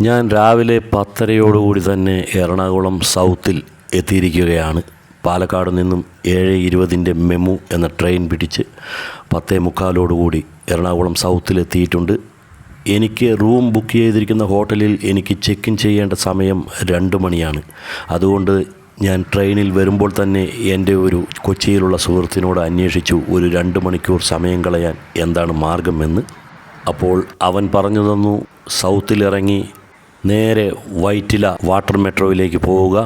ഞാൻ രാവിലെ പത്തരയോടുകൂടി തന്നെ എറണാകുളം സൗത്തിൽ എത്തിയിരിക്കുകയാണ്. പാലക്കാട് നിന്നും ഏഴ് ഇരുപതിന്റെ മെമു എന്ന ട്രെയിൻ പിടിച്ച് പത്തേ മുക്കാലോടുകൂടി എറണാകുളം സൗത്തിലെത്തിയിട്ടുണ്ട് എനിക്ക് റൂം ബുക്ക് ചെയ്തിരിക്കുന്ന ഹോട്ടലിൽ എനിക്ക് ചെക്ക് ഇൻ ചെയ്യേണ്ട സമയം രണ്ട് മണിയാണ്. അതുകൊണ്ട് ഞാൻ ട്രെയിനിൽ വരുമ്പോൾ തന്നെ എന്റെ ഒരു കൊച്ചിയിലുള്ള സുഹൃത്തിനോട് അന്വേഷിച്ചു ഒരു രണ്ട് മണിക്കൂർ സമയം കളയാൻ എന്താണ് മാർഗമെന്ന്. അപ്പോൾ അവൻ പറഞ്ഞു തന്നു സൗത്തിലിറങ്ങി നേരെ വൈറ്റില വാട്ടർ മെട്രോയിലേക്ക് പോവുക.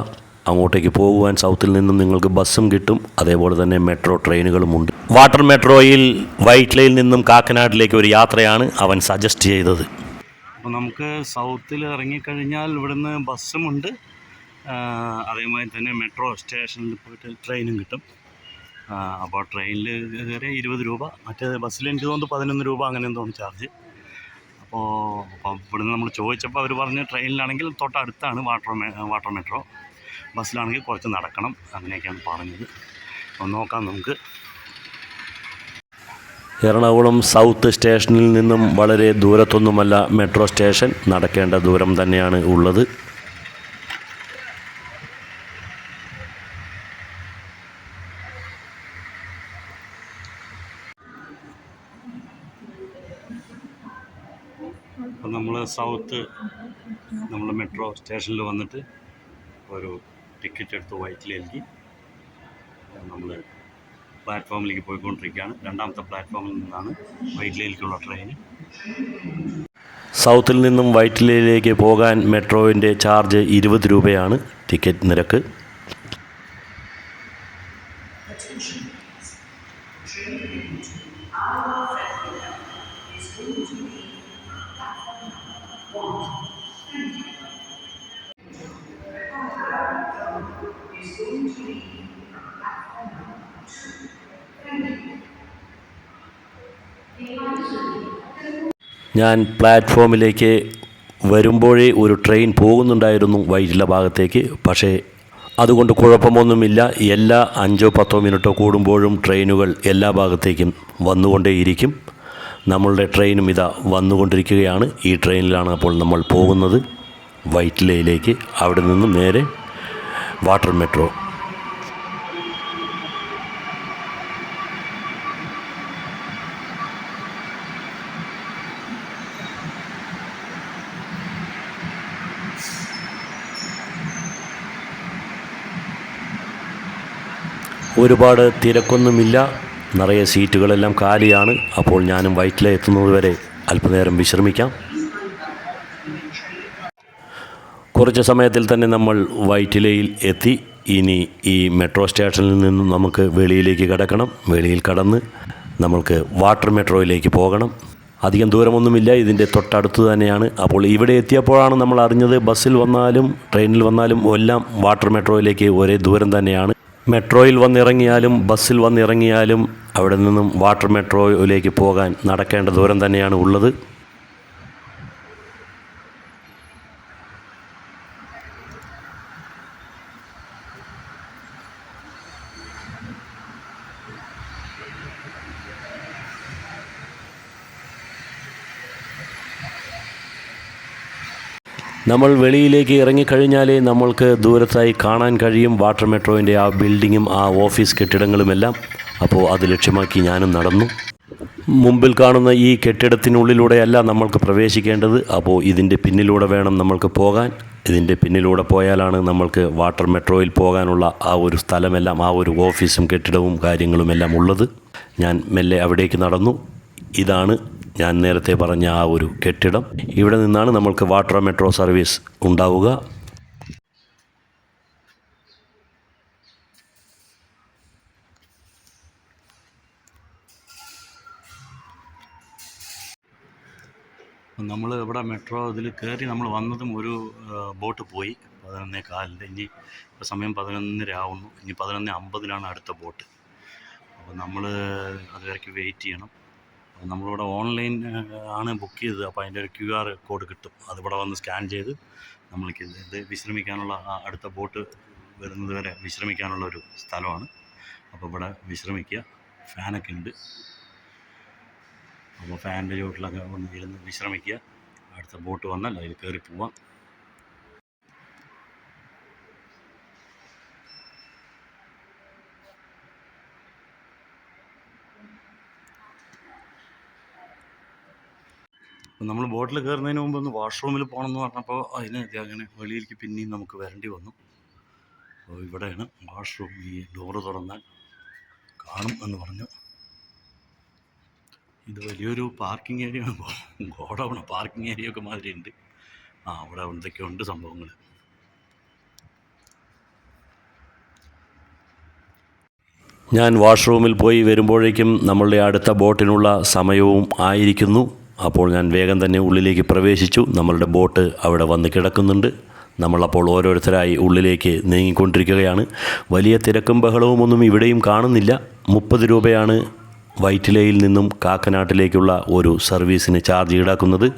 അങ്ങോട്ടേക്ക് പോകുവാൻ സൗത്തിൽ നിന്നും നിങ്ങൾക്ക് ബസ്സും കിട്ടും. അതേപോലെ തന്നെ മെട്രോ ട്രെയിനുകളുമുണ്ട് വാട്ടർ മെട്രോയിൽ വൈറ്റിലയിൽ നിന്നും കാക്കനാട്ടിലേക്ക് ഒരു യാത്രയാണ് അവൻ സജസ്റ്റ് ചെയ്തത്. അപ്പോൾ നമുക്ക് സൗത്തിൽ ഇറങ്ങിക്കഴിഞ്ഞാൽ ഇവിടുന്ന് ബസ്സുമുണ്ട് അതേമാതിരി തന്നെ മെട്രോ സ്റ്റേഷനിൽ പോയിട്ട് ട്രെയിനും കിട്ടും. അപ്പോൾ ട്രെയിനിൽ കയറിയ ഇരുപത് രൂപ. മറ്റേ ബസ്സിൽ എനിക്ക് തോന്നുന്നു പതിനൊന്ന് രൂപ അങ്ങനെ എന്തോന്ന് ചാർജ്. അപ്പോൾ അപ്പോൾ ഇവിടുന്ന് നമ്മൾ ചോദിച്ചപ്പോൾ അവർ പറഞ്ഞ് ട്രെയിനിലാണെങ്കിൽ തൊട്ടടുത്താണ് വാട്ടർ വാട്ടർ മെട്രോ. ബസ്സിലാണെങ്കിൽ കുറച്ച് നടക്കണം. അങ്ങനെയൊക്കെയാണ് പറഞ്ഞത്. അപ്പോൾ നോക്കാം നമുക്ക്. എറണാകുളം സൗത്ത് സ്റ്റേഷനിൽ നിന്നും വളരെ ദൂരത്തൊന്നുമല്ല മെട്രോ സ്റ്റേഷൻ. നടക്കേണ്ട ദൂരം തന്നെയാണ് ഉള്ളത് അപ്പോൾ നമ്മൾ സൗത്ത് നമ്മൾ മെട്രോ സ്റ്റേഷനിൽ വന്നിട്ട് ഒരു ടിക്കറ്റ് എടുത്ത് വൈറ്റിലേക്ക് നമ്മൾ പ്ലാറ്റ്ഫോമിലേക്ക് പോയിക്കൊണ്ടിരിക്കുകയാണ്. രണ്ടാമത്തെ പ്ലാറ്റ്ഫോമിൽ നിന്നാണ് വൈറ്റിലേക്കുള്ള ട്രെയിൻ സൗത്തിൽ നിന്നും വൈറ്റിലയിലേക്ക് പോകാൻ മെട്രോവിന്റെ ചാർജ് ഇരുപത് രൂപയാണ് ടിക്കറ്റ് നിരക്ക്. ഞാൻ പ്ലാറ്റ്ഫോമിലേക്ക് വരുമ്പോഴേ ഒരു ട്രെയിൻ പോകുന്നുണ്ടായിരുന്നു വൈറ്റില ഭാഗത്തേക്ക്. പക്ഷേ അതുകൊണ്ട് കുഴപ്പമൊന്നുമില്ല. എല്ലാ അഞ്ചോ പത്തോ മിനിറ്റോ കൂടുമ്പോഴും ട്രെയിനുകൾ എല്ലാ ഭാഗത്തേക്കും വന്നുകൊണ്ടേയിരിക്കും. നമ്മളുടെ ട്രെയിനും ഇതാ വന്നുകൊണ്ടിരിക്കുകയാണ്. ഈ ട്രെയിനിലാണ് അപ്പോൾ നമ്മൾ പോകുന്നത് വൈറ്റിലയിലേക്ക്. അവിടെ നിന്നും നേരെ വാട്ടർ മെട്രോ ഒരുപാട് തിരക്കൊന്നുമില്ല. നിറയെ സീറ്റുകളെല്ലാം കാലിയാണ്. അപ്പോൾ ഞാനും വൈറ്റിലെ എത്തുന്നത് വരെ അല്പനേരം വിശ്രമിക്കാം. കുറച്ച് സമയത്തിൽ തന്നെ നമ്മൾ വൈറ്റിലയിൽ എത്തി. ഇനി ഈ മെട്രോ സ്റ്റേഷനിൽ നിന്നും നമുക്ക് വെളിയിലേക്ക് കടക്കണം. വെളിയിൽ കടന്ന് നമ്മൾക്ക് വാട്ടർ മെട്രോയിലേക്ക് പോകണം. അധികം ദൂരമൊന്നുമില്ല. ഇതിന്റെ തൊട്ടടുത്ത് തന്നെയാണ്. അപ്പോൾ ഇവിടെ എത്തിയപ്പോഴാണ് നമ്മൾ അറിഞ്ഞത് ബസ്സിൽ വന്നാലും ട്രെയിനിൽ വന്നാലും എല്ലാം വാട്ടർ മെട്രോയിലേക്ക് ഒരേ ദൂരം തന്നെയാണ്. മെട്രോയിൽ വന്നിറങ്ങിയാലും ബസ്സിൽ വന്നിറങ്ങിയാലും അവിടെ നിന്നും വാട്ടർ മെട്രോയിലേക്ക് പോകാൻ നടക്കേണ്ട ദൂരം തന്നെയാണ് ഉള്ളത്. നമ്മൾ വെളിയിലേക്ക് ഇറങ്ങിക്കഴിഞ്ഞാലേ നമ്മൾക്ക് ദൂരത്തായി കാണാൻ കഴിയും. വാട്ടർ മെട്രോയിന്റെ ആ ബിൽഡിങ്ങും ആ ഓഫീസ് കെട്ടിടങ്ങളുമെല്ലാം അപ്പോൾ അത് ലക്ഷ്യമാക്കി ഞാനും നടന്നു. മുമ്പിൽ കാണുന്ന ഈ കെട്ടിടത്തിനുള്ളിലൂടെയല്ല നമ്മൾക്ക് പ്രവേശിക്കേണ്ടത്. അപ്പോൾ ഇതിന്റെ പിന്നിലൂടെ വേണം നമ്മൾക്ക് പോകാൻ. ഇതിന്റെ പിന്നിലൂടെ പോയാലാണ് നമ്മൾക്ക് വാട്ടർ മെട്രോയിൽ പോകാനുള്ള ആ ഒരു സ്ഥലമെല്ലാം ആ ഒരു ഓഫീസും കെട്ടിടവും കാര്യങ്ങളുമെല്ലാം ഉള്ളത്. ഞാൻ മെല്ലെ അവിടേക്ക് നടന്നു. ഇതാണ് ഞാൻ നേരത്തെ പറഞ്ഞ ആ ഒരു കെട്ടിടം. ഇവിടെ നിന്നാണ് നമ്മൾക്ക് വാട്ടർ മെട്രോ സർവീസ് ഉണ്ടാവുക. നമ്മൾ ഇവിടെ മെട്രോ ഇതിൽ കയറി നമ്മൾ വന്നതും ഒരു ബോട്ട് പോയി പതിനൊന്നേ കാലിന്റെ. ഇനി ഇപ്പോൾ സമയം പതിനൊന്നര ആവുന്നു. ഇനി പതിനൊന്ന് അമ്പതിലാണ് അടുത്ത ബോട്ട്. അപ്പോൾ നമ്മൾ അതുവരയ്ക്ക് വെയിറ്റ് ചെയ്യണം. നമ്മളിവിടെ ഓൺലൈൻ ആണ് ബുക്ക് ചെയ്തത്. അപ്പോൾ അതിന്റെ ഒരു ക്യു ആർ കോഡ് കിട്ടും. അതിവിടെ വന്ന് സ്കാൻ ചെയ്ത് നമ്മൾക്ക് ഇത് വിശ്രമിക്കാനുള്ള അടുത്ത ബോട്ട് വരുന്നത് വരെ വിശ്രമിക്കാനുള്ള ഒരു സ്ഥലമാണ്. അപ്പോൾ ഇവിടെ വിശ്രമിക്കുക. ഫാനൊക്കെ ഉണ്ട്. അപ്പോൾ ഫാനിന്റെ ചുവട്ടിലൊക്കെ ഒന്ന് ഇരുന്ന് വിശ്രമിക്കുക. അടുത്ത ബോട്ട് വന്നാൽ അതിൽ കയറി പോവാം. നമ്മൾ ബോട്ടിൽ കയറുന്നതിന് മുമ്പ് ഒന്ന് വാഷ്റൂമിൽ പോകണമെന്ന് പറഞ്ഞപ്പോൾ അതിന് അങ്ങനെ വെളിയിലേക്ക് പിന്നെയും നമുക്ക് വരേണ്ടി വന്നു. അപ്പോൾ ഇവിടെയാണ് വാഷ്റൂം ഈ ഡോറ് തുറന്നാൽ കാണും എന്ന് പറഞ്ഞു. ഇത് വലിയൊരു പാർക്കിംഗ് ഏരിയ ആണ്. ഗോഡൗണ് പാർക്കിംഗ് ഏരിയ ഒക്കെ മാതിരി ഉണ്ട്. ആ അവിടെ എന്തൊക്കെ ഉണ്ട് സംഭവങ്ങൾ ഞാൻ വാഷ്റൂമിൽ പോയി വരുമ്പോഴേക്കും നമ്മളുടെ അടുത്ത ബോട്ടിനുള്ള സമയവും ആയിരിക്കുന്നു. അപ്പോൾ ഞാൻ വേഗം തന്നെ ഉള്ളിലേക്ക് പ്രവേശിച്ചു. നമ്മളുടെ ബോട്ട് അവിടെ വന്ന് കിടക്കുന്നുണ്ട്. നമ്മളപ്പോൾ ഓരോരുത്തരായി ഉള്ളിലേക്ക് നീങ്ങിക്കൊണ്ടിരിക്കുകയാണ്. വലിയ തിരക്കും ബഹളവും ഒന്നും ഇവിടെയും കാണുന്നില്ല. മുപ്പത് രൂപയാണ് വൈറ്റിലയിൽ നിന്നും കാക്കനാട്ടിലേക്കുള്ള ഒരു സർവീസിന് ചാർജ് ഈടാക്കുന്നത്.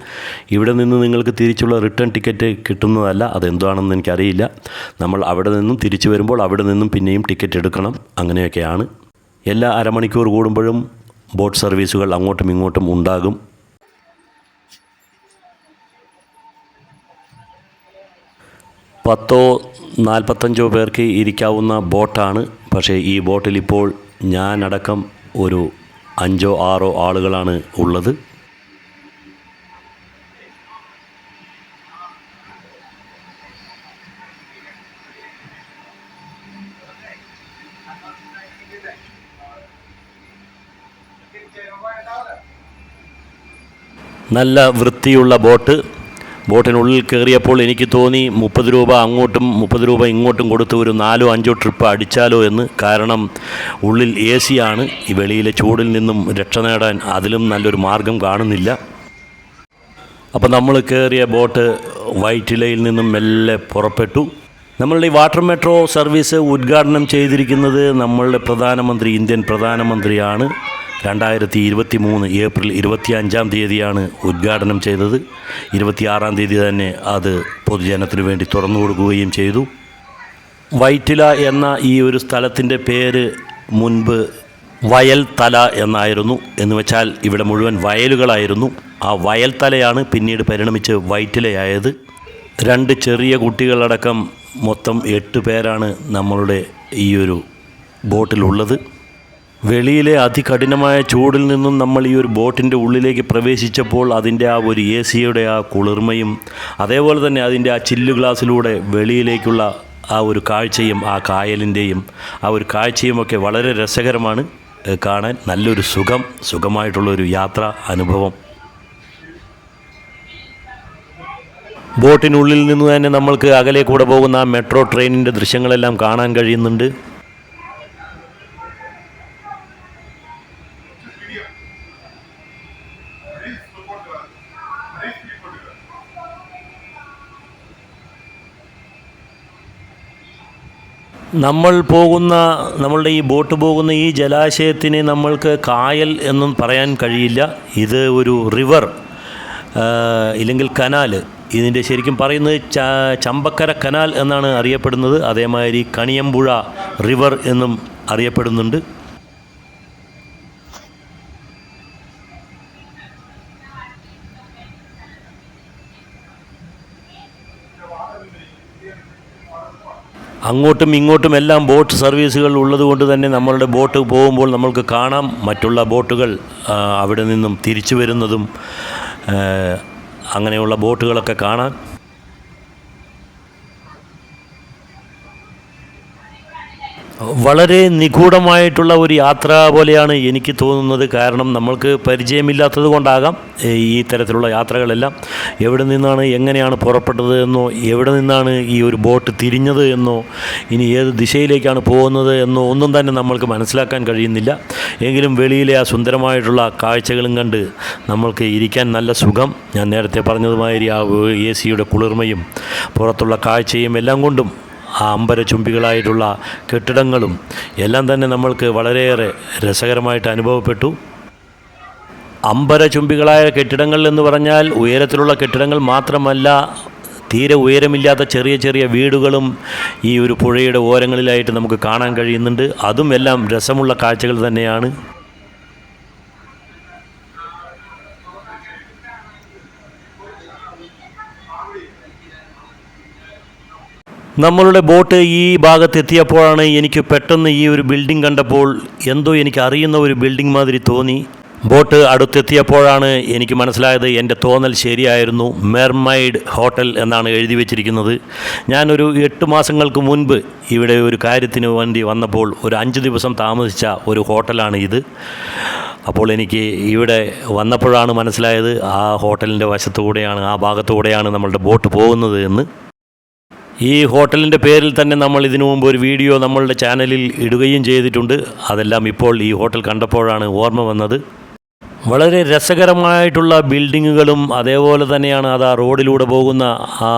ഇവിടെ നിന്ന് നിങ്ങൾക്ക് തിരിച്ചുള്ള റിട്ടേൺ ടിക്കറ്റ് കിട്ടുന്നതല്ല അതെന്താണെന്ന് എനിക്കറിയില്ല. നമ്മൾ അവിടെ നിന്നും തിരിച്ചു വരുമ്പോൾ അവിടെ നിന്നും പിന്നെയും ടിക്കറ്റ് എടുക്കണം. അങ്ങനെയൊക്കെയാണ്. എല്ലാ അരമണിക്കൂർ കൂടുമ്പോഴും ബോട്ട് സർവീസുകൾ അങ്ങോട്ടും ഇങ്ങോട്ടും ഉണ്ടാകും. പത്തോ നാൽപ്പത്തഞ്ചോ പേർക്ക് ഇരിക്കാവുന്ന ബോട്ടാണ്. പക്ഷേ ഈ ബോട്ടിൽ ഇപ്പോൾ ഞാനടക്കം ഒരു അഞ്ചോ ആറോ ആളുകളാണ് ഉള്ളത്. നല്ല വൃത്തിയുള്ള ബോട്ട്. ബോട്ടിനുള്ളിൽ കയറിയപ്പോൾ എനിക്ക് തോന്നി മുപ്പത് രൂപ അങ്ങോട്ടും മുപ്പത് രൂപ ഇങ്ങോട്ടും കൊടുത്ത് ഒരു നാലോ അഞ്ചോ ട്രിപ്പ് അടിച്ചാലോ എന്ന്. കാരണം ഉള്ളിൽ എ സിയാണ് ഈ വെളിയിലെ ചൂടിൽ നിന്നും രക്ഷ നേടാൻ അതിലും നല്ലൊരു മാർഗം കാണുന്നില്ല. അപ്പോൾ നമ്മൾ കയറിയ ബോട്ട് വൈറ്റിലയിൽ നിന്നും മെല്ലെ പുറപ്പെട്ടു. നമ്മളുടെ ഈ വാട്ടർ മെട്രോ സർവീസ് ഉദ്ഘാടനം ചെയ്തിരിക്കുന്നത് നമ്മളുടെ പ്രധാനമന്ത്രി ഇന്ത്യൻ പ്രധാനമന്ത്രിയാണ്. രണ്ടായിരത്തി ഇരുപത്തി മൂന്ന് ഏപ്രിൽ ഇരുപത്തി അഞ്ചാം തീയതിയാണ് ഉദ്ഘാടനം ചെയ്തത്. ഇരുപത്തിയാറാം തീയതി തന്നെ അത് പൊതുജനത്തിനു വേണ്ടി തുറന്നു കൊടുക്കുകയും ചെയ്തു. വൈറ്റില എന്ന ഈ ഒരു സ്ഥലത്തിന്റെ പേര് മുൻപ് വയൽ തല എന്നായിരുന്നു. എന്ന് വെച്ചാൽ ഇവിടെ മുഴുവൻ വയലുകളായിരുന്നു. ആ വയൽ തലയാണ് പിന്നീട് പരിണമിച്ച് വൈറ്റിലയായത്. രണ്ട് ചെറിയ കുട്ടികളടക്കം മൊത്തം എട്ട് പേരാണ് നമ്മളുടെ ഈ ഒരു ബോട്ടിലുള്ളത്. വെളിയിലെ അതികഠിനമായ ചൂടിൽ നിന്നും നമ്മൾ ഈ ഒരു ബോട്ടിന്റെ ഉള്ളിലേക്ക് പ്രവേശിച്ചപ്പോൾ അതിന്റെ ആ ഒരു എ സിയുടെ ആ കുളിർമയും അതേപോലെ തന്നെ അതിന്റെ ആ ചില്ല് ഗ്ലാസ്സിലൂടെ വെളിയിലേക്കുള്ള ആ ഒരു കാഴ്ചയും ആ കായലിന്റെയും ആ ഒരു കാഴ്ചയും ഒക്കെ വളരെ രസകരമാണ് കാണാൻ നല്ലൊരു സുഖം സുഖമായിട്ടുള്ളൊരു യാത്ര അനുഭവം. ബോട്ടിനുള്ളിൽ നിന്ന് തന്നെ നമ്മൾക്ക് അകലെ കൂടെ പോകുന്ന ആ മെട്രോ ട്രെയിനിന്റെ ദൃശ്യങ്ങളെല്ലാം കാണാൻ കഴിയുന്നുണ്ട്. നമ്മൾ പോകുന്ന നമ്മളുടെ ഈ ബോട്ട് പോകുന്ന ഈ ജലാശയത്തിന് നമ്മൾക്ക് കായൽ എന്നും പറയാൻ കഴിയില്ല. ഇത് ഒരു റിവർ ഇല്ലെങ്കിൽ കനാൽ. ഇതിന്റെ ശരിക്കും പറയുന്നത് ച ചമ്പക്കര കനാൽ എന്നാണ് അറിയപ്പെടുന്നത്. അതേമാതിരി കണിയമ്പുഴ റിവർ എന്നും അറിയപ്പെടുന്നുണ്ട്. അങ്ങോട്ടും ഇങ്ങോട്ടും എല്ലാം ബോട്ട് സർവീസുകൾ ഉള്ളതുകൊണ്ട് തന്നെ നമ്മളുടെ ബോട്ട് പോകുമ്പോൾ നമ്മൾക്ക് കാണാം. മറ്റുള്ള ബോട്ടുകൾ അവിടെ നിന്നും തിരിച്ചു വരുന്നതും അങ്ങനെയുള്ള ബോട്ടുകളൊക്കെ കാണാൻ വളരെ നിഗൂഢമായിട്ടുള്ള ഒരു യാത്ര പോലെയാണ് എനിക്ക് തോന്നുന്നത്. കാരണം നമ്മൾക്ക് പരിചയമില്ലാത്തത് കൊണ്ടാകാം ഈ തരത്തിലുള്ള യാത്രകളെല്ലാം. എവിടെ നിന്നാണ് എങ്ങനെയാണ് പുറപ്പെട്ടത് എന്നോ എവിടെ നിന്നാണ് ഈ ഒരു ബോട്ട് തിരിഞ്ഞത് എന്നോ ഇനി ഏത് ദിശയിലേക്കാണ് പോകുന്നത് എന്നോ ഒന്നും തന്നെ നമ്മൾക്ക് മനസ്സിലാക്കാൻ കഴിയുന്നില്ല. എങ്കിലും വെളിയിലെ ആ സുന്ദരമായിട്ടുള്ള കാഴ്ചകളും കണ്ട് നമ്മൾക്ക് ഇരിക്കാൻ നല്ല സുഖം. ഞാൻ നേരത്തെ പറഞ്ഞതുമാതിരി ആ എ സിയുടെ കുളിർമയും പുറത്തുള്ള കാഴ്ചയും എല്ലാം കൊണ്ടും ആ അമ്പരചുംബികളായിട്ടുള്ള കെട്ടിടങ്ങളും എല്ലാം തന്നെ നമ്മൾക്ക് വളരെയേറെ രസകരമായിട്ട് അനുഭവപ്പെട്ടു. അമ്പര അമ്പരചുംബികളായ കെട്ടിടങ്ങൾ എന്ന് പറഞ്ഞാൽ ഉയരത്തിലുള്ള കെട്ടിടങ്ങൾ മാത്രമല്ല തീരെ ഉയരമില്ലാത്ത ചെറിയ ചെറിയ വീടുകളും ഈ ഒരു പുഴയുടെ ഓരങ്ങളിലായിട്ട് നമുക്ക് കാണാൻ കഴിയുന്നുണ്ട്. അതും എല്ലാം രസമുള്ള കാഴ്ചകൾ തന്നെയാണ്. നമ്മളുടെ ബോട്ട് ഈ ഭാഗത്ത് എത്തിയപ്പോഴാണ് എനിക്ക് പെട്ടെന്ന് ഈ ഒരു ബിൽഡിംഗ് കണ്ടപ്പോൾ എന്തോ എനിക്ക് അറിയുന്ന ഒരു ബിൽഡിംഗ് മാതിരി തോന്നി. ബോട്ട് അടുത്തെത്തിയപ്പോഴാണ് എനിക്ക് മനസ്സിലായത് എന്റെ തോന്നൽ ശരിയായിരുന്നു. മെർമൈഡ് ഹോട്ടൽ എന്നാണ് എഴുതി വെച്ചിരിക്കുന്നത്. ഞാനൊരു എട്ട് മാസങ്ങൾക്ക് മുൻപ് ഇവിടെ ഒരു കാര്യത്തിന് വേണ്ടി വന്നപ്പോൾ ഒരു അഞ്ച് ദിവസം താമസിച്ച ഒരു ഹോട്ടലാണ് ഇത്. അപ്പോൾ എനിക്ക് ഇവിടെ വന്നപ്പോഴാണ് മനസ്സിലായത് ആ ഹോട്ടലിന്റെ വശത്തുകൂടെയാണ് ആ ഭാഗത്തുകൂടെയാണ് നമ്മളുടെ ബോട്ട് പോകുന്നത് എന്ന്. ഈ ഹോട്ടലിന്റെ പേരിൽ തന്നെ നമ്മൾ ഇതിനു മുമ്പ് ഒരു വീഡിയോ നമ്മളുടെ ചാനലിൽ ഇടുകയും ചെയ്തിട്ടുണ്ട്. അതെല്ലാം ഇപ്പോൾ ഈ ഹോട്ടൽ കണ്ടപ്പോഴാണ് ഓർമ്മ വന്നത്. വളരെ രസകരമായിട്ടുള്ള ബിൽഡിങ്ങുകളും അതേപോലെ തന്നെയാണ് അത് ആ റോഡിലൂടെ പോകുന്ന ആ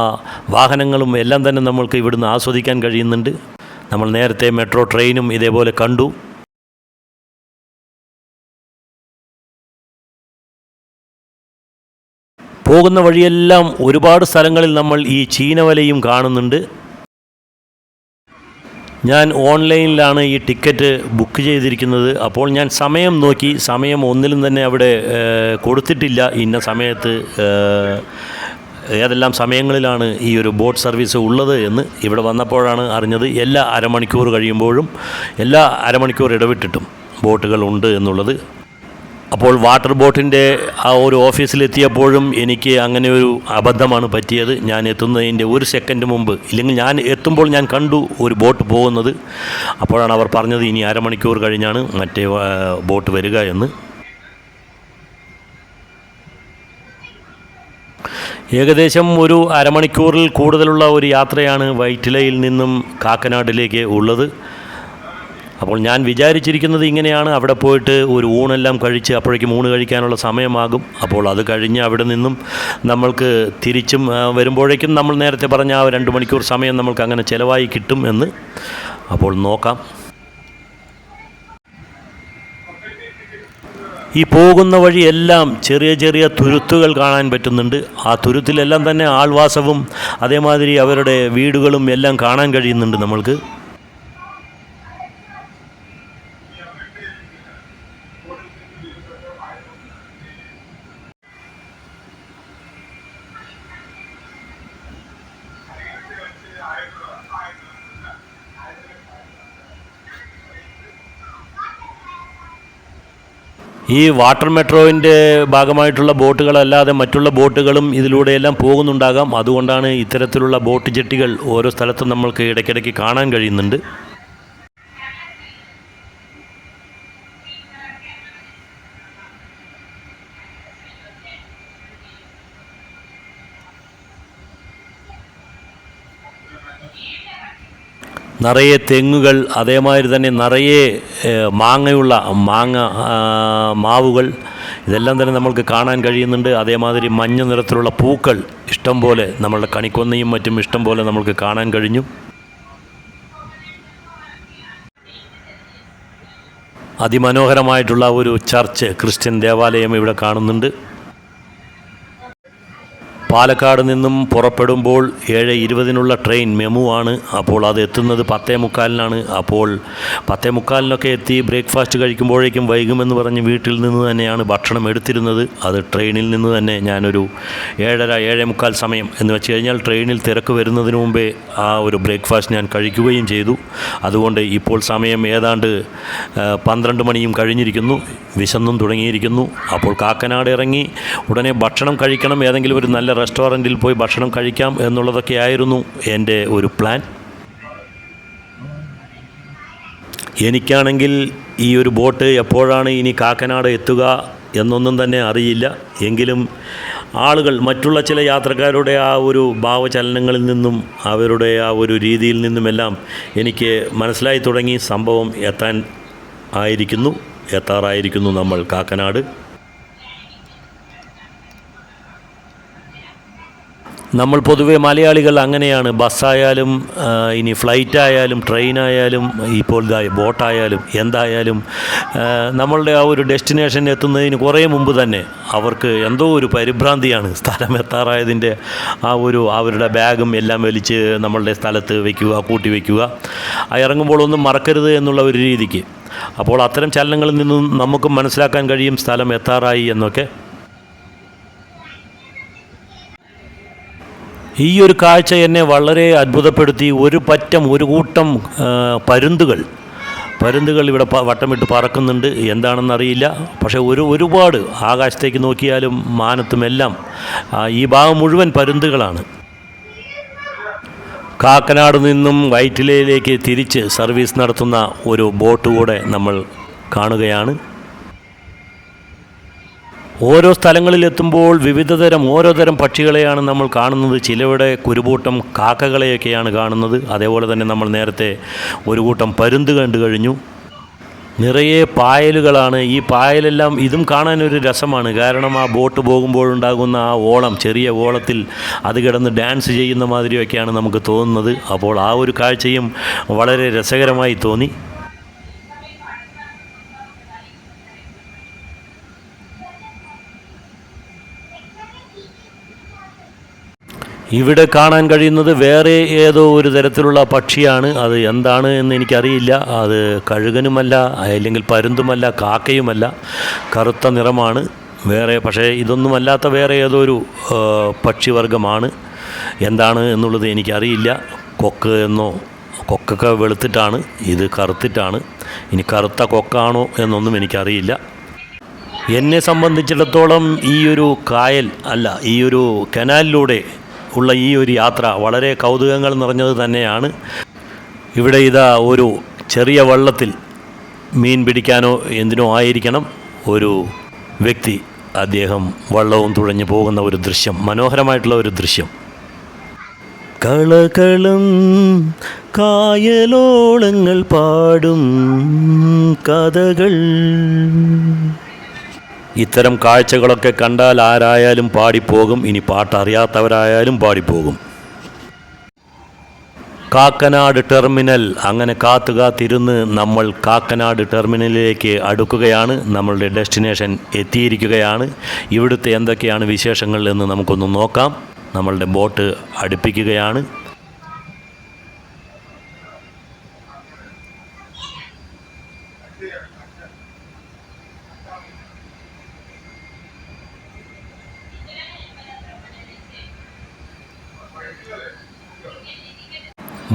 വാഹനങ്ങളും എല്ലാം തന്നെ നമ്മൾക്ക് ഇവിടുന്ന് ആസ്വദിക്കാൻ കഴിയുന്നുണ്ട്. നമ്മൾ നേരത്തെ മെട്രോ ട്രെയിനും ഇതേപോലെ കണ്ടു. പോകുന്ന വഴിയെല്ലാം ഒരുപാട് സ്ഥലങ്ങളിൽ നമ്മൾ ഈ ചീനവലയും കാണുന്നുണ്ട്. ഞാൻ ഓൺലൈനിലാണ് ഈ ടിക്കറ്റ് ബുക്ക് ചെയ്തിരിക്കുന്നത്. അപ്പോൾ ഞാൻ സമയം നോക്കി സമയം ഒന്നിലും തന്നെ അവിടെ കൊടുത്തിട്ടില്ല. ഇന്ന സമയത്ത് ഏതെല്ലാം സമയങ്ങളിലാണ് ഈ ഒരു ബോട്ട് സർവീസ് ഉള്ളത് എന്ന് ഇവിടെ വന്നപ്പോഴാണ് അറിഞ്ഞത്. എല്ലാ അരമണിക്കൂർ കഴിയുമ്പോഴും എല്ലാ അരമണിക്കൂർ ഇടവിട്ടിട്ടും ബോട്ടുകൾ ഉണ്ട് എന്നുള്ളത് അപ്പോൾ വാട്ടർ ബോട്ടിന്റെ ആ ഒരു ഓഫീസിലെത്തിയപ്പോഴും എനിക്ക് അങ്ങനെ ഒരു അബദ്ധമാണ് പറ്റിയത്. ഞാൻ എത്തുന്നതിന്റെ ഒരു സെക്കൻഡ് മുമ്പ് ഇല്ലെങ്കിൽ ഞാൻ എത്തുമ്പോൾ ഞാൻ കണ്ടു ഒരു ബോട്ട് പോകുന്നത്. അപ്പോഴാണ് അവർ പറഞ്ഞത് ഇനി അരമണിക്കൂർ കഴിഞ്ഞാണ് മറ്റേ ബോട്ട് വരിക എന്ന്. ഏകദേശം ഒരു അരമണിക്കൂറിൽ കൂടുതലുള്ള ഒരു യാത്രയാണ് വൈറ്റിലയിൽ നിന്നും കാക്കനാടിലേക്ക് ഉള്ളത്. അപ്പോൾ ഞാൻ വിചാരിച്ചിരിക്കുന്നത് ഇങ്ങനെയാണ്. അവിടെ പോയിട്ട് ഒരു ഊണെല്ലാം കഴിച്ച് അപ്പോഴേക്കും ഊണ് കഴിക്കാനുള്ള സമയമാകും. അപ്പോൾ അത് കഴിഞ്ഞ് അവിടെ നിന്നും നമ്മൾക്ക് തിരിച്ചും വരുമ്പോഴേക്കും നമ്മൾ നേരത്തെ പറഞ്ഞ ആ രണ്ട് മണിക്കൂർ സമയം നമ്മൾക്ക് അങ്ങനെ ചിലവായി കിട്ടും എന്ന് അപ്പോൾ നോക്കാം. ഈ പോകുന്ന വഴിയെല്ലാം ചെറിയ ചെറിയ തുരുത്തുകൾ കാണാൻ പറ്റുന്നുണ്ട്. ആ തുരുത്തിലെല്ലാം തന്നെ ആൾവാസവും അതേമാതിരി അവരുടെ വീടുകളും എല്ലാം കാണാൻ കഴിയുന്നുണ്ട് നമ്മൾക്ക്. ഈ വാട്ടർ മെട്രോയിന്റെ ഭാഗമായിട്ടുള്ള ബോട്ടുകളല്ലാതെ മറ്റുള്ള ബോട്ടുകളും ഇതിലൂടെയെല്ലാം പോകുന്നുണ്ടാകാം. അതുകൊണ്ടാണ് ഇത്തരത്തിലുള്ള ബോട്ട് ജെട്ടികൾ ഓരോ സ്ഥലത്തും നമ്മൾക്ക് ഇടയ്ക്കിടയ്ക്ക് കാണാൻ കഴിയുന്നുണ്ട്. നിറയെ തെങ്ങുകൾ അതേമാതിരി തന്നെ നിറയെ മാങ്ങയുള്ള മാങ്ങ മാവുകൾ ഇതെല്ലാം തന്നെ നമ്മൾക്ക് കാണാൻ കഴിയുന്നുണ്ട്. അതേമാതിരി മഞ്ഞ നിറത്തിലുള്ള പൂക്കൾ ഇഷ്ടം പോലെ നമ്മളുടെ കണിക്കൊന്നയും മറ്റും ഇഷ്ടം പോലെ നമ്മൾക്ക് കാണാൻ കഴിഞ്ഞു. അതിമനോഹരമായിട്ടുള്ള ഒരു ചർച്ച് ക്രിസ്ത്യൻ ദേവാലയം ഇവിടെ കാണുന്നുണ്ട്. പാലക്കാട് നിന്നും പുറപ്പെടുമ്പോൾ ഏഴ് ഇരുപതിനുള്ള ട്രെയിൻ മെമു ആണ്. അപ്പോൾ അത് എത്തുന്നത് പത്തേ മുക്കാലിനാണ്. അപ്പോൾ പത്തേ മുക്കാലിനൊക്കെ എത്തി ബ്രേക്ക്ഫാസ്റ്റ് കഴിക്കുമ്പോഴേക്കും വൈകുമെന്ന് പറഞ്ഞ് വീട്ടിൽ നിന്ന് തന്നെയാണ് ഭക്ഷണം എടുത്തിരുന്നത്. അത് ട്രെയിനിൽ നിന്ന് തന്നെ ഞാനൊരു ഏഴര ഏഴേ മുക്കാൽ സമയം എന്ന് വെച്ച് കഴിഞ്ഞാൽ ട്രെയിനിൽ തിരക്ക് വരുന്നതിന് മുമ്പേ ആ ഒരു ബ്രേക്ക്ഫാസ്റ്റ് ഞാൻ കഴിക്കുകയും ചെയ്തു. അതുകൊണ്ട് ഇപ്പോൾ സമയം ഏതാണ്ട് പന്ത്രണ്ട് മണിയും കഴിഞ്ഞിരിക്കുന്നു. വിശന്നും തുടങ്ങിയിരിക്കുന്നു. അപ്പോൾ കാക്കനാട് ഇറങ്ങി ഉടനെ ഭക്ഷണം കഴിക്കണം. ഏതെങ്കിലും ഒരു നല്ല റെസ്റ്റോറന്റിൽ പോയി ഭക്ഷണം കഴിക്കാം എന്നുള്ളതൊക്കെ ആയിരുന്നു എന്റെ ഒരു പ്ലാൻ. എനിക്കാണെങ്കിൽ ഈ ഒരു ബോട്ട് എപ്പോഴാണ് ഇനി കാക്കനാട് എത്തുക എന്നൊന്നും തന്നെ അറിയില്ല. എങ്കിലും ആളുകൾ മറ്റുള്ള ചില യാത്രക്കാരുടെ ആ ഒരു ഭാവചലനങ്ങളിൽ നിന്നും അവരുടെ ആ ഒരു രീതിയിൽ നിന്നുമെല്ലാം എനിക്ക് മനസ്സിലായി തുടങ്ങി. സംഭവം എത്താൻ ആയിരിക്കുന്നു എത്താറായിരിക്കുന്നു നമ്മൾ കാക്കനാട്. നമ്മൾ പൊതുവേ മലയാളികൾ അങ്ങനെയാണ്. ബസ്സായാലും ഇനി ഫ്ലൈറ്റ് ആയാലും ട്രെയിൻ ആയാലും ഇപ്പോൾ ഇതാ ബോട്ടായാലും എന്തായാലും നമ്മളുടെ ആ ഒരു ഡെസ്റ്റിനേഷൻ എത്തുന്നതിന് കുറേ മുമ്പ് തന്നെ അവർക്ക് എന്തോ ഒരു പരിഭ്രാന്തിയാണ്. സ്ഥലം എത്താറായതിന്റെ ആ ഒരു അവരുടെ ബാഗും എല്ലാം വലിച്ച് നമ്മളുടെ സ്ഥലത്ത് വയ്ക്കുക കൂട്ടി വയ്ക്കുക ഇറങ്ങുമ്പോൾ ഒന്നും മറക്കരുത് എന്നുള്ള ഒരു രീതിക്ക്. അപ്പോൾ അത്തരം ചലനങ്ങളിൽ നിന്നും നമുക്ക് മനസ്സിലാക്കാൻ കഴിയും സ്ഥലം എത്താറായി എന്നൊക്കെ. ഈ ഒരു കാഴ്ച എന്നെ വളരെ അത്ഭുതപ്പെടുത്തി. ഒരു പറ്റം ഒരു കൂട്ടം പരുന്തുകൾ. പരുന്തുകൾ ഇവിടെ വട്ടമിട്ട് പറക്കുന്നുണ്ട്. എന്താണെന്നറിയില്ല. പക്ഷേ ഒരു ഒരുപാട് ആകാശത്തേക്ക് നോക്കിയാലും മാനത്തുമെല്ലാം ഈ ഭാഗം മുഴുവൻ പരുന്തുകളാണ്. കാക്കനാട് നിന്നും വൈറ്റിലയിലേക്ക് തിരിച്ച് സർവീസ് നടത്തുന്ന ഒരു ബോട്ട് കൂടെ നമ്മൾ കാണുകയാണ്. ഓരോ സ്ഥലങ്ങളിലെത്തുമ്പോൾ വിവിധതരം ഓരോ തരം പക്ഷികളെയാണ് നമ്മൾ കാണുന്നത്. ചിലവിടെ കുരുകൂട്ടം കാക്കകളെയൊക്കെയാണ് കാണുന്നത്. അതേപോലെ തന്നെ നമ്മൾ നേരത്തെ ഒരു കൂട്ടം പരുന്ത് കണ്ടു കഴിഞ്ഞു. നിറയെ പായലുകളാണ്. ഈ പായലെല്ലാം ഇതും കാണാനൊരു രസമാണ്. കാരണം ആ ബോട്ട് പോകുമ്പോഴുണ്ടാകുന്ന ആ ഓളം ചെറിയ ഓളത്തിൽ അത് കിടന്ന് ഡാൻസ് ചെയ്യുന്ന മാതിരിയൊക്കെയാണ് നമുക്ക് തോന്നുന്നത്. അപ്പോൾ ആ ഒരു കാഴ്ചയും വളരെ രസകരമായി തോന്നി. ഇവിടെ കാണാൻ കഴിയുന്നത് വേറെ ഏതോ ഒരു തരത്തിലുള്ള പക്ഷിയാണ്. അത് എന്താണ് എന്ന് എനിക്കറിയില്ല. അത് കഴുകനുമല്ല അല്ലെങ്കിൽ പരുന്തുമല്ല കാക്കയുമല്ല. കറുത്ത നിറമാണ്. വേറെ പക്ഷേ ഇതൊന്നുമല്ലാത്ത വേറെ ഏതോ ഒരു പക്ഷിവർഗമാണ് എന്താണ് എന്നുള്ളത് എനിക്കറിയില്ല. കൊക്ക് എന്നോ കൊക്കൊക്കെ വെളുത്തിട്ടാണ്. ഇത് കറുത്തിട്ടാണ്. ഇനി കറുത്ത കൊക്കാണോ എന്നൊന്നും എനിക്കറിയില്ല. എന്നെ സംബന്ധിച്ചിടത്തോളം ഈ ഒരു കായൽ അല്ല ഈ ഒരു കനാലിലൂടെ ഉള്ള ഈ ഒരു യാത്ര വളരെ കൗതുകങ്ങൾ നിറഞ്ഞത് തന്നെയാണ്. ഇവിടെ ഇതാ ഒരു ചെറിയ വള്ളത്തിൽ മീൻ പിടിക്കാനോ എന്തിനോ ആയിരിക്കണം ഒരു വ്യക്തി അദ്ദേഹം വള്ളവും തുഴഞ്ഞു പോകുന്ന ഒരു ദൃശ്യം മനോഹരമായിട്ടുള്ള ഒരു ദൃശ്യം. കളകളും കായലോളങ്ങൾ പാടും കഥകൾ. ഇത്തരം കാഴ്ചകളൊക്കെ കണ്ടാൽ ആരായാലും പാടിപ്പോകും. ഇനി പാട്ടറിയാത്തവരായാലും പാടിപ്പോകും. കാക്കനാട് ടെർമിനൽ. അങ്ങനെ കാത്തു കാത്തിരുന്ന് നമ്മൾ കാക്കനാട് ടെർമിനലിലേക്ക് അടുക്കുകയാണ്. നമ്മളുടെ ഡെസ്റ്റിനേഷൻ എത്തിയിരിക്കുകയാണ്. ഇവിടുത്തെ എന്തൊക്കെയാണ് വിശേഷങ്ങൾ എന്ന് നമുക്കൊന്ന് നോക്കാം. നമ്മളുടെ ബോട്ട് അടുപ്പിക്കുകയാണ്.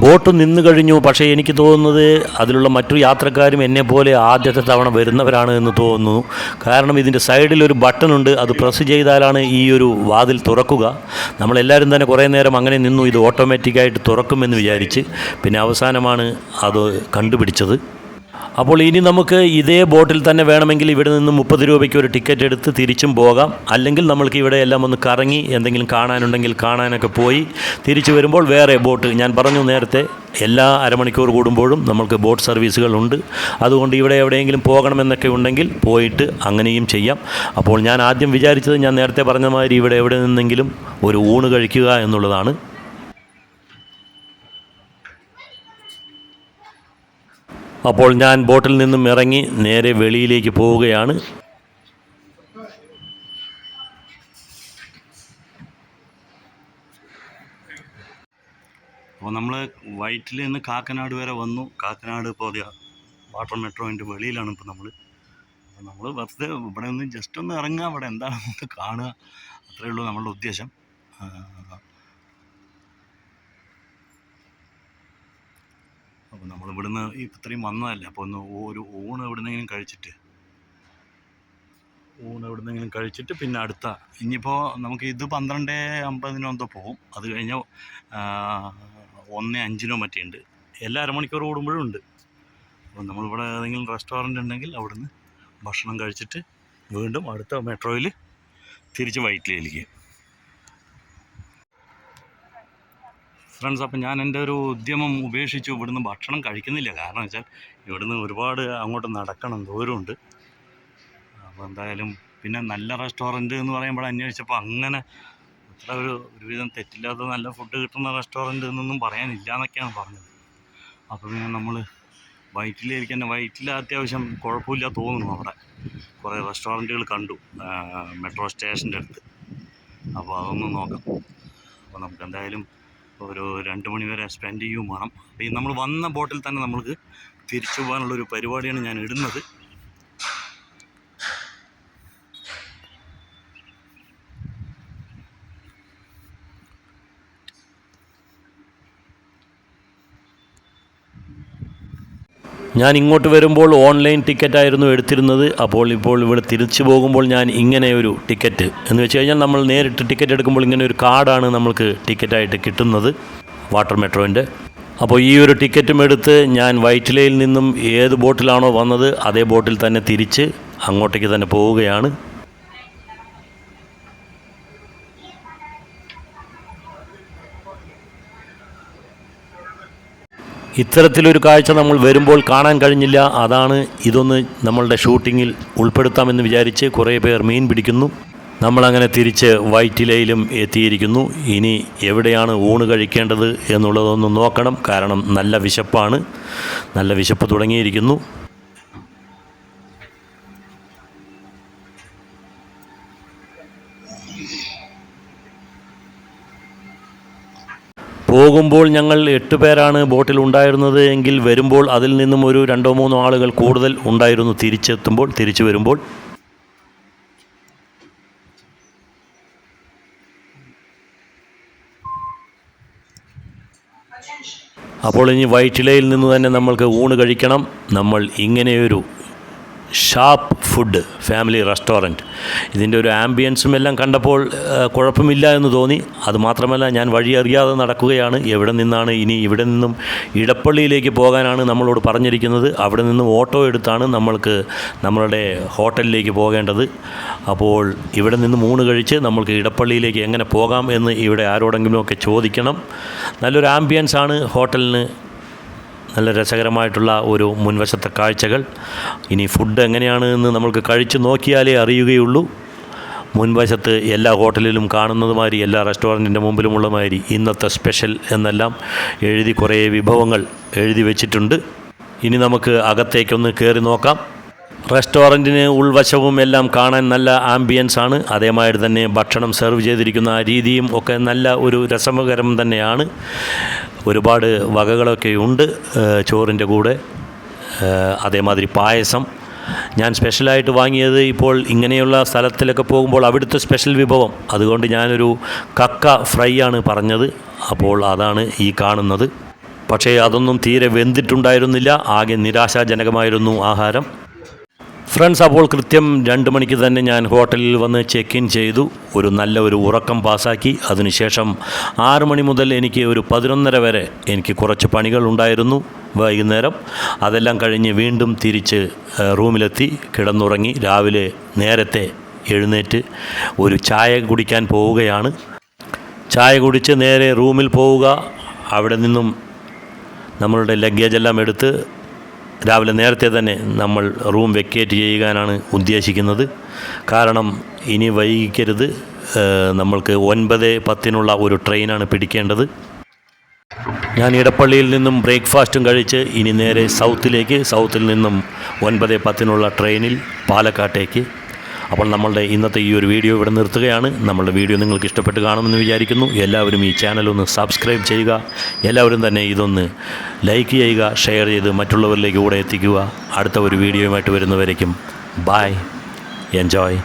ബോട്ട് നിന്നു കഴിഞ്ഞു. പക്ഷേ എനിക്ക് തോന്നുന്നത് അതിലുള്ള മറ്റു യാത്രക്കാരും എന്നെ പോലെ ആദ്യത്തെ തവണ വരുന്നവരാണ് എന്ന് തോന്നുന്നു. കാരണം ഇതിന്റെ സൈഡിൽ ഒരു ബട്ടൺ ഉണ്ട്. അത് പ്രസ് ചെയ്താലാണ് ഈ ഒരു വാതിൽ തുറക്കുക. നമ്മളെല്ലാവരും തന്നെ കുറേ നേരം അങ്ങനെ നിന്നു. ഇത് ഓട്ടോമാറ്റിക്കായിട്ട് തുറക്കുമെന്ന് വിചാരിച്ച്. പിന്നെ അവസാനമാണ് അത് കണ്ടുപിടിച്ചത്. അപ്പോൾ ഇനി നമുക്ക് ഇതേ ബോട്ടിൽ തന്നെ വേണമെങ്കിൽ ഇവിടെ നിന്ന് മുപ്പത് രൂപയ്ക്ക് ഒരു ടിക്കറ്റ് എടുത്ത് തിരിച്ചും പോകാം. അല്ലെങ്കിൽ നമ്മൾക്ക് ഇവിടെ എല്ലാം ഒന്ന് കറങ്ങി എന്തെങ്കിലും കാണാനുണ്ടെങ്കിൽ കാണാനൊക്കെ പോയി തിരിച്ചു വരുമ്പോൾ വേറെ ബോട്ട്. ഞാൻ പറഞ്ഞു നേരത്തെ എല്ലാ അരമണിക്കൂർ കൂടുമ്പോഴും നമുക്ക് ബോട്ട് സർവീസുകളുണ്ട് അതുകൊണ്ട് ഇവിടെ എവിടെയെങ്കിലും പോകണമെന്നൊക്കെ ഉണ്ടെങ്കിൽ പോയിട്ട് അങ്ങനെയും ചെയ്യാം. അപ്പോൾ ഞാൻ ആദ്യം വിചാരിച്ചത് ഞാൻ നേരത്തെ പറഞ്ഞ മാതിരി ഇവിടെ എവിടെ നിന്നെങ്കിലും ഒരു ഊണ് കഴിക്കുക എന്നുള്ളതാണ്. അപ്പോൾ ഞാൻ ബോട്ടിൽ നിന്നും ഇറങ്ങി നേരെ വെളിയിലേക്ക് പോവുകയാണ്. അപ്പോൾ നമ്മൾ വൈറ്റിൽ നിന്ന് കാക്കനാട് വരെ വന്നു. കാക്കനാട് ഇപ്പോൾ വാട്ടർ മെട്രോന്റെ വെളിയിലാണ് ഇപ്പോൾ നമ്മൾ അപ്പോൾ നമ്മൾ വെറുതെ ഇവിടെ ഒന്ന് ജസ്റ്റ് ഒന്ന് ഇറങ്ങുക. ഇവിടെ എന്താണെന്ന് കാണുക. അത്രയേ ഉള്ളൂ നമ്മളുടെ ഉദ്ദേശം. അപ്പോൾ നമ്മൾ ഇവിടുന്ന് ഇത്രയും വന്നതല്ല? അപ്പോൾ ഒന്ന് ഒരു ഊണ് എവിടുന്നെങ്കിലും കഴിച്ചിട്ട്. ഊണ് എവിടുന്നെങ്കിലും കഴിച്ചിട്ട് പിന്നെ അടുത്ത ഇനിയിപ്പോൾ നമുക്ക് ഇത് പന്ത്രണ്ട് അമ്പതിനോ എന്തോ പോകും അത് കഴിഞ്ഞ് ഒന്ന് അഞ്ചിനോ മറ്റേ ഉണ്ട് എല്ലാ അരമണിക്കൂർ കൂടുമ്പോഴും ഉണ്ട്. അപ്പോൾ നമ്മളിവിടെ ഏതെങ്കിലും റെസ്റ്റോറന്റ് ഉണ്ടെങ്കിൽ അവിടുന്ന് ഭക്ഷണം കഴിച്ചിട്ട് വീണ്ടും അടുത്ത മെട്രോയിൽ തിരിച്ച് വൈറ്റിലേക്ക് ഫ്രണ്ട്സ് അപ്പം ഞാൻ എന്റെ ഒരു ഉദ്യമം ഉപേക്ഷിച്ചു ഇവിടുന്ന് ഭക്ഷണം കഴിക്കുന്നില്ല. കാരണം വെച്ചാൽ ഇവിടുന്ന് ഒരുപാട് അങ്ങോട്ട് നടക്കണം ദൂരമുണ്ട്. അപ്പോൾ എന്തായാലും പിന്നെ നല്ല റെസ്റ്റോറന്റ് എന്ന് പറയുമ്പോൾ അന്വേഷിച്ചപ്പോൾ അങ്ങനെ അത്ര ഒരു ഒരുവിധം തെറ്റില്ലാത്ത നല്ല ഫുഡ് കിട്ടുന്ന റെസ്റ്റോറന്റ് എന്നൊന്നും പറയാനില്ല എന്നൊക്കെയാണ് പറഞ്ഞത്. അപ്പോൾ പിന്നെ നമ്മൾ വൈറ്റിലേക്ക് തന്നെ വൈറ്റിൽ അത്യാവശ്യം കുഴപ്പമില്ല തോന്നുന്നു അവിടെ. കുറേ റെസ്റ്റോറന്റുകൾ കണ്ടു മെട്രോ സ്റ്റേഷന്റെ അടുത്ത്. അപ്പോൾ അതൊന്നും നോക്കാം. അപ്പോൾ നമുക്ക് എന്തായാലും ഒരു രണ്ട് മണിവരെ സ്പെൻഡ് ചെയ്യും വേണം. ഈ നമ്മൾ വന്ന ബോട്ടിൽ തന്നെ നമ്മൾക്ക് തിരിച്ചു പോകാനുള്ളൊരു പരിപാടിയാണ് ഞാൻ ഇടുന്നത്. ഞാൻ ഇങ്ങോട്ട് വരുമ്പോൾ ഓൺലൈൻ ടിക്കറ്റായിരുന്നു എടുത്തിരുന്നത്. അപ്പോൾ ഇപ്പോൾ ഇവിടെ തിരിച്ചു പോകുമ്പോൾ ഞാൻ ഇങ്ങനെ ഒരു ടിക്കറ്റ്. എന്ന് വെച്ച് കഴിഞ്ഞാൽ നമ്മൾ നേരിട്ട് ടിക്കറ്റ് എടുക്കുമ്പോൾ ഇങ്ങനെ ഒരു കാർഡാണ് നമ്മൾക്ക് ടിക്കറ്റായിട്ട് കിട്ടുന്നത് വാട്ടർ മെട്രോന്റെ. അപ്പോൾ ഈ ഒരു ടിക്കറ്റും എടുത്ത് ഞാൻ വൈറ്റിലയിൽ നിന്നും ഏത് ബോട്ടിലാണോ വന്നത് അതേ ബോട്ടിൽ തന്നെ തിരിച്ച് അങ്ങോട്ടേക്ക് തന്നെ പോവുകയാണ്. ഇത്തരത്തിലൊരു കാഴ്ച നമ്മൾ വരുമ്പോൾ കാണാൻ കഴിഞ്ഞില്ല. അതാണ് ഇതൊന്ന് നമ്മളുടെ ഷൂട്ടിങ്ങിൽ ഉൾപ്പെടുത്താമെന്ന് വിചാരിച്ച് കുറേ പേർ മീൻ പിടിക്കുന്നു. നമ്മളങ്ങനെ തിരിച്ച് വൈറ്റിലയിലും എത്തിയിരിക്കുന്നു. ഇനി എവിടെയാണ് ഊണ് കഴിക്കേണ്ടത് എന്നുള്ളതൊന്ന് നോക്കണം. കാരണം നല്ല വിശപ്പാണ്. നല്ല വിശപ്പ് തുടങ്ങിയിരിക്കുന്നു. പോകുമ്പോൾ ഞങ്ങൾ എട്ട് പേരാണ് ബോട്ടിൽ ഉണ്ടായിരുന്നത് എങ്കിൽ വരുമ്പോൾ അതിൽ നിന്നും ഒരു രണ്ടോ മൂന്നോ ആളുകൾ കൂടുതൽ ഉണ്ടായിരുന്നു തിരിച്ചെത്തുമ്പോൾ തിരിച്ചു വരുമ്പോൾ. അപ്പോൾ ഇനി വൈറ്റിലയിൽ നിന്ന് തന്നെ നമ്മൾക്ക് ഊണ് കഴിക്കണം. നമ്മൾ ഇങ്ങനെയൊരു ഷാപ്പ് ഫുഡ് ഫാമിലി റെസ്റ്റോറന്റ്. ഇതിന്റെ ഒരു ആംബിയൻസും എല്ലാം കണ്ടപ്പോൾ കുഴപ്പമില്ല എന്ന് തോന്നി. അതുമാത്രമല്ല ഞാൻ വഴി അറിയാതെ നടക്കുകയാണ്. എവിടെ നിന്നാണ് ഇനി ഇവിടെ നിന്നും ഇടപ്പള്ളിയിലേക്ക് പോകാനാണ് നമ്മളോട് പറഞ്ഞിരിക്കുന്നത്. അവിടെ നിന്നും ഓട്ടോ എടുത്താണ് നമ്മൾക്ക് നമ്മളുടെ ഹോട്ടലിലേക്ക് പോകേണ്ടത്. അപ്പോൾ ഇവിടെ നിന്ന് മൂന്ന് കഴിച്ച് നമ്മൾക്ക് ഇടപ്പള്ളിയിലേക്ക് എങ്ങനെ പോകാം എന്ന് ഇവിടെ ആരോടെങ്കിലുമൊക്കെ ചോദിക്കണം. നല്ലൊരു ആംബിയൻസാണ് ഹോട്ടലിന് നല്ല രസകരമായിട്ടുള്ള ഒരു മുൻവശത്തെ കാഴ്ചകൾ. ഇനി ഫുഡ് എങ്ങനെയാണ് എന്ന് നമ്മൾക്ക് കഴിച്ചു നോക്കിയാലേ അറിയുകയുള്ളൂ. മുൻവശത്ത് എല്ലാ ഹോട്ടലിലും കാണുന്നത് മാതിരി എല്ലാ റെസ്റ്റോറന്റിന്റെ മുമ്പിലുമുള്ള മാതിരി ഇന്നത്തെ സ്പെഷ്യൽ എന്നെല്ലാം എഴുതി കുറേ വിഭവങ്ങൾ എഴുതി വെച്ചിട്ടുണ്ട്. ഇനി നമുക്ക് അകത്തേക്കൊന്ന് കയറി നോക്കാം. റെസ്റ്റോറന്റിന് ഉൾവശവും എല്ലാം കാണാൻ നല്ല ആംബിയൻസ് ആണ്. അതേമാതിരി തന്നെ ഭക്ഷണം സെർവ് ചെയ്തിരിക്കുന്ന രീതിയും ഒക്കെ നല്ല ഒരു രസകരം തന്നെയാണ്. ഒരുപാട് വകകളൊക്കെ ഉണ്ട് ചോറിന്റെ കൂടെ. അതേമാതിരി പായസം. ഞാൻ സ്പെഷ്യലായിട്ട് വാങ്ങിയത് ഇപ്പോൾ ഇങ്ങനെയുള്ള സ്ഥലത്തിലൊക്കെ പോകുമ്പോൾ അവിടുത്തെ സ്പെഷ്യൽ വിഭവം. അതുകൊണ്ട് ഞാനൊരു കക്ക ഫ്രൈ ആണ് പറഞ്ഞത്. അപ്പോൾ അതാണ് ഈ കാണുന്നത്. പക്ഷേ അതൊന്നും തീരെ വെന്തിട്ടുണ്ടായിരുന്നില്ല. ആകെ നിരാശാജനകമായിരുന്നു ആഹാരം. ഫ്രണ്ട്സ് അപ്പോൾ കൃത്യം രണ്ട് മണിക്ക് തന്നെ ഞാൻ ഹോട്ടലിൽ വന്ന് ചെക്ക് ഇൻ ചെയ്തു. ഒരു നല്ല ഒരു ഉറക്കം പാസ്സാക്കി. അതിനുശേഷം ആറ് മണി മുതൽ എനിക്ക് ഒരു പതിനൊന്നര വരെ എനിക്ക് കുറച്ച് പണികൾ ഉണ്ടായിരുന്നു വൈകുന്നേരം. അതെല്ലാം കഴിഞ്ഞ് വീണ്ടും തിരിച്ച് റൂമിലെത്തി. കിടന്നുറങ്ങി. രാവിലെ നേരത്തെ എഴുന്നേറ്റ് ഒരു ചായ കുടിക്കാൻ പോവുകയാണ്. ചായ കുടിച്ച് നേരെ റൂമിൽ പോവുക. അവിടെ നിന്നും നമ്മളുടെ ലഗേജ് എല്ലാം എടുത്ത് രാവിലെ നേരത്തെ തന്നെ നമ്മൾ റൂം വെക്കേറ്റ് ചെയ്യാനാണ് ഉദ്ദേശിക്കുന്നത്. കാരണം ഇനി വൈകിക്കരുത്. നമ്മൾക്ക് ഒൻപത് പത്തിനുള്ള ഒരു ട്രെയിനാണ് പിടിക്കേണ്ടത്. ഞാൻ ഇടപ്പള്ളിയിൽ നിന്നും ബ്രേക്ക്ഫാസ്റ്റും കഴിച്ച് ഇനി നേരെ സൗത്തിലേക്ക് സൗത്തിൽ നിന്നും ഒൻപത് പത്തിനുള്ള ട്രെയിനിൽ പാലക്കാട്ടേക്ക്. അപ്പോൾ നമ്മളുടെ ഇന്നത്തെ ഈ ഒരു വീഡിയോ ഇവിടെ നിർത്തുകയാണ്. നമ്മളുടെ വീഡിയോ നിങ്ങൾക്ക് ഇഷ്ടപ്പെട്ട് കാണുമെന്ന് വിചാരിക്കുന്നു. എല്ലാവരും ഈ ചാനൽ ഒന്ന് സബ്സ്ക്രൈബ് ചെയ്യുക. എല്ലാവരും തന്നെ ഇതൊന്ന് ലൈക്ക് ചെയ്യുക ഷെയർ ചെയ്ത് മറ്റുള്ളവരിലേക്ക് കൂടെ എത്തിക്കുക. അടുത്ത ഒരു വീഡിയോയുമായിട്ട് വരുന്നവരേക്കും ബായ് എൻജോയ്